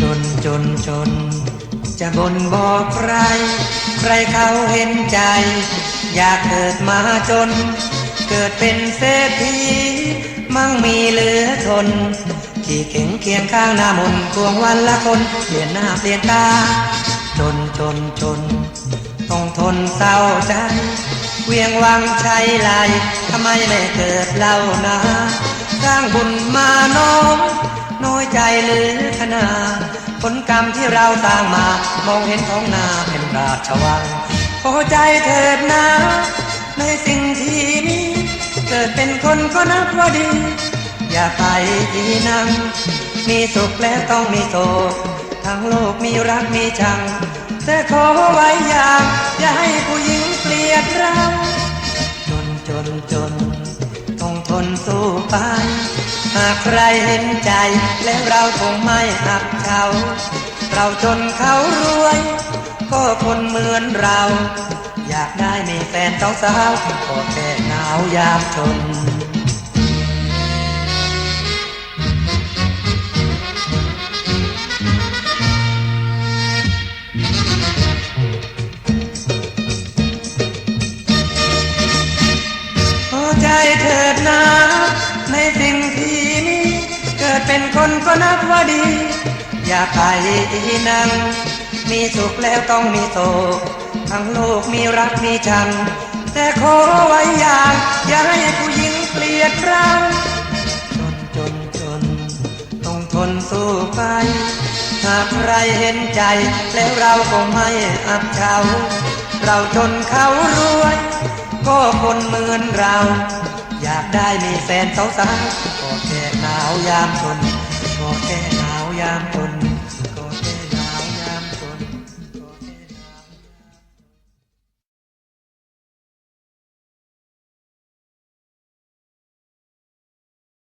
จนจนจน จะบ่นบอกใคร ใครเขาเห็นใจ อยากเกิดมาจน เกิดเป็นเศรษฐีมั่งมีเหลือทนขี่เข่งเคียงข้างหน้ามนต์ควงวันละคน เปลี่ยนหน้าเปลี่ยนตา ต้องทนเศร้าใจเวียงวังชัยไหลทำไมไม่เกิดเล่านาสร้างบุญมาน้อยน้อยใจหรือขนาผลกรรมที่เราสร้างมามองเห็นท้องนาเป็นราชวังพอใจเถิดนะในสิ่งที่มีเกิดเป็นคนก็นับว่าดี อย่าไปที่นั่งมีสุขแล้วต้องมีโศกทั้งโลกมีรักมีชังแต่ขอไว้อย่าง เรา จนจนจนต้องทนสู้ไป หากใครเห็นใจ แล้วเราคงไม่หักเขา เราจนเขารวย ก็คนเหมือนเรา อยากได้มีแฟนสาวๆก็แค่หนาวยามจน ใจเถิดนะในสิ่งที่มีเกิดเป็นคนก็นับว่าดี อย่าไปนั่ง มีสุขแล้วต้องมีโศกทั้งโลกมีรักมีชัง แต่ขอไว้อย่าง อย่าให้ผู้หญิงเกลียดเราจนจนจนต้องทนสู้ไปหากใครเห็นใจ แล้วเราคงไม่อับเฉาเราจนเขารวย ก็คนเหมือนเรา อยากได้มีแฟนสาวๆก็แค่หนาวยามทนก็แค่หนาวยามทน